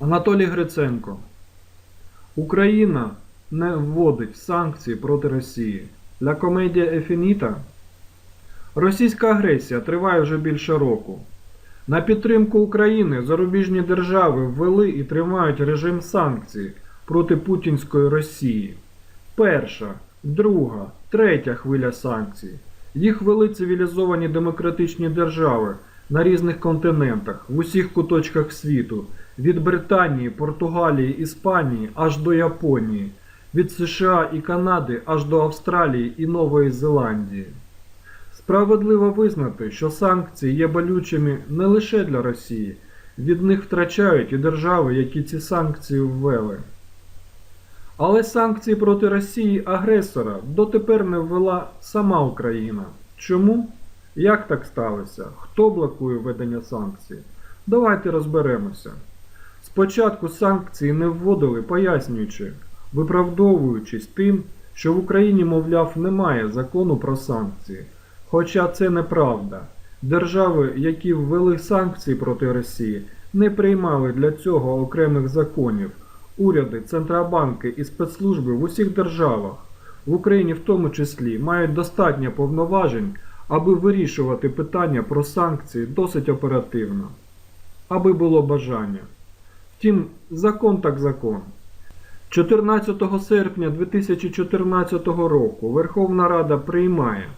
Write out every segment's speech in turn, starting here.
Анатолій Гриценко. Україна не вводить санкції проти Росії. Ля комедія Ефініта. Російська агресія триває вже більше року. На підтримку України зарубіжні держави ввели і тримають режим санкцій проти путінської Росії. Перша, друга, третя хвиля санкцій. Їх ввели цивілізовані демократичні держави на різних континентах, в усіх куточках світу, від Британії, Португалії, Іспанії аж до Японії, від США і Канади аж до Австралії і Нової Зеландії. Справедливо визнати, що санкції є болючими не лише для Росії, від них втрачають і держави, які ці санкції ввели. Але санкції проти Росії агресора дотепер не ввела сама Україна. Чому? Як так сталося? Хто блокує введення санкцій? Давайте розберемося. Спочатку санкції не вводили, пояснюючи, виправдовуючись тим, що в Україні, мовляв, немає закону про санкції. Хоча це неправда. Держави, які ввели санкції проти Росії, не приймали для цього окремих законів. Уряди, центробанки і спецслужби в усіх державах, в Україні в тому числі, мають достатньо повноважень, аби вирішувати питання про санкції досить оперативно, аби було бажання. Втім, закон так закон. 14 серпня 2014 року Верховна Рада приймає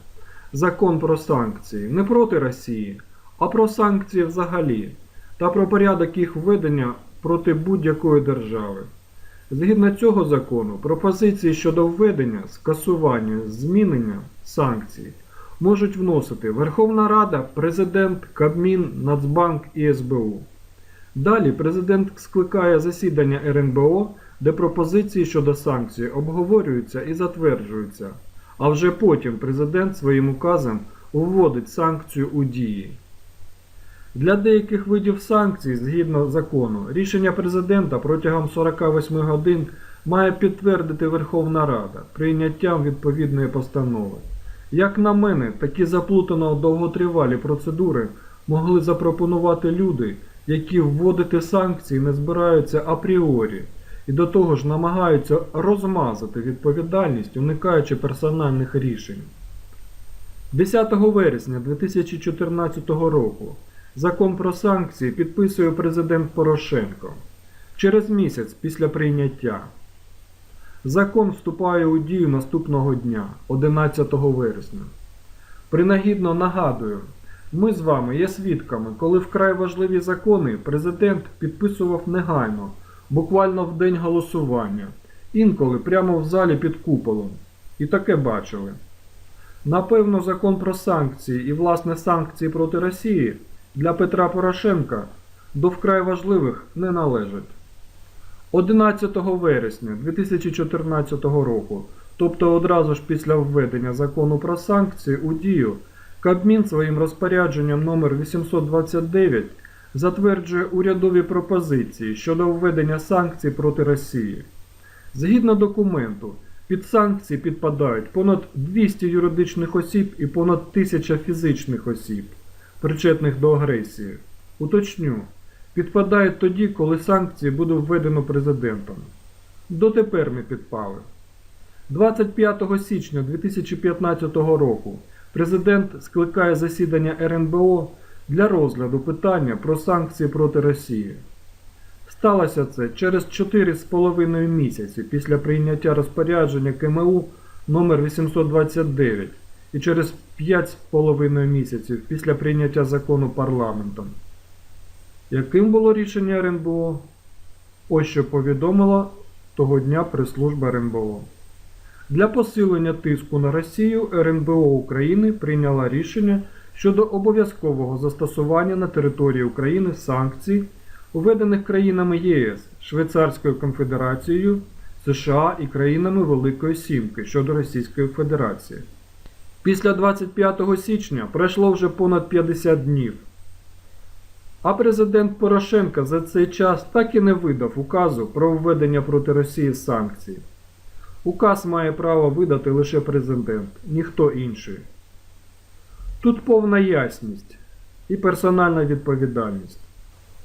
закон про санкції не проти Росії, а про санкції взагалі та про порядок їх введення проти будь-якої держави. Згідно цього закону, пропозиції щодо введення, скасування, змінення санкцій можуть вносити Верховна Рада, Президент, Кабмін, Нацбанк і СБУ. Далі президент скликає засідання РНБО, де пропозиції щодо санкцій обговорюються і затверджуються, а вже потім президент своїм указом вводить санкцію у дії. Для деяких видів санкцій, згідно закону, рішення президента протягом 48 годин має підтвердити Верховна Рада прийняттям відповідної постанови. Як на мене, такі заплутано довготривалі процедури могли запропонувати люди, які вводити санкції не збираються апріорі, і до того ж намагаються розмазати відповідальність, уникаючи персональних рішень. 10 вересня 2014 року закон про санкції підписує президент Порошенко через місяць після прийняття. Закон вступає у дію наступного дня, 11 вересня. Принагідно нагадую, ми з вами є свідками, коли вкрай важливі закони президент підписував негайно, буквально в день голосування, інколи прямо в залі під куполом. І таке бачили. Напевно, закон про санкції і власне санкції проти Росії для Петра Порошенка до вкрай важливих не належать. 11 вересня 2014 року, тобто одразу ж після введення закону про санкції у дію, Кабмін своїм розпорядженням номер 829 затверджує урядові пропозиції щодо введення санкцій проти Росії. Згідно документу, під санкції підпадають понад 200 юридичних осіб і понад 1000 фізичних осіб, причетних до агресії. Уточню, підпадають тоді, коли санкції буде введено президентом. Дотепер не підпали. 25 січня 2015 року президент скликає засідання РНБО для розгляду питання про санкції проти Росії. Сталося це через 4,5 місяці після прийняття розпорядження КМУ номер 829 і через 5,5 місяців після прийняття закону парламентом. Яким було рішення РНБО? Ось що повідомила того дня прес-служба РНБО. Для посилення тиску на Росію РНБО України прийняла рішення щодо обов'язкового застосування на території України санкцій, введених країнами ЄС, Швейцарською конфедерацією, США і країнами Великої Сімки щодо Російської Федерації. Після 25 січня пройшло вже понад 50 днів. А президент Порошенко за цей час так і не видав указу про введення проти Росії санкцій. Указ має право видати лише президент, ніхто інший. Тут повна ясність. і персональна відповідальність.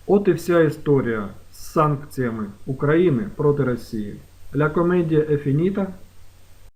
От і вся історія з санкціями України проти Росії. Ля комедія е фініта.